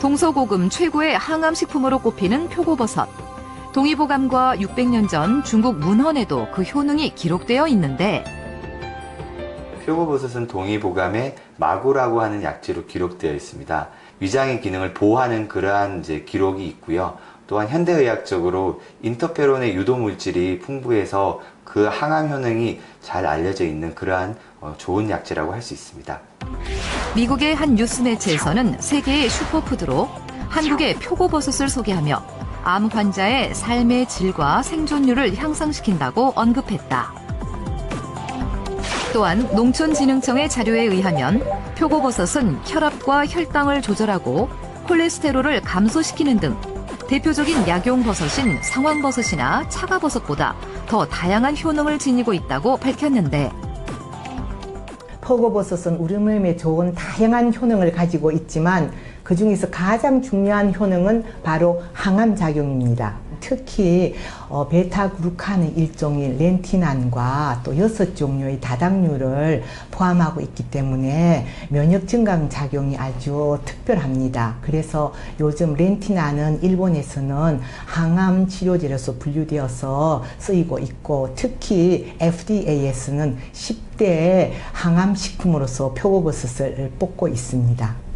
동서고금 최고의 항암식품으로 꼽히는 표고버섯. 동의보감과 600년 전 중국 문헌에도 그 효능이 기록되어 있는데 표고버섯은 동의보감에 마구라고 하는 약재로 기록되어 있습니다. 위장의 기능을 보호하는 그러한 이제 기록이 있고요. 또한 현대의학적으로 인터페론의 유도 물질이 풍부해서 그 항암 효능이 잘 알려져 있는 그러한 어, 좋은 약재라고 할 수 있습니다. 미국의 한 뉴스 매체에서는 세계의 슈퍼푸드로 한국의 표고버섯을 소개하며 암 환자의 삶의 질과 생존율을 향상시킨다고 언급했다. 또한 농촌진흥청의 자료에 의하면 표고버섯은 혈압과 혈당을 조절하고 콜레스테롤을 감소시키는 등 대표적인 약용버섯인 상황버섯이나 차가버섯보다 더 다양한 효능을 지니고 있다고 밝혔는데 표고버섯은 우리 몸에 좋은 다양한 효능을 가지고 있지만 그 중에서 가장 중요한 효능은 바로 항암 작용입니다. 특히 어, 베타그루칸의 일종인 렌티난과 또 여섯 종류의 다당류를 포함하고 있기 때문에 면역 증강 작용이 아주 특별합니다. 그래서 요즘 렌티난은 일본에서는 항암 치료제로서 분류되어서 쓰이고 있고 특히 FDA에서는 10대 항암 식품으로서 표고버섯을 뽑고 있습니다.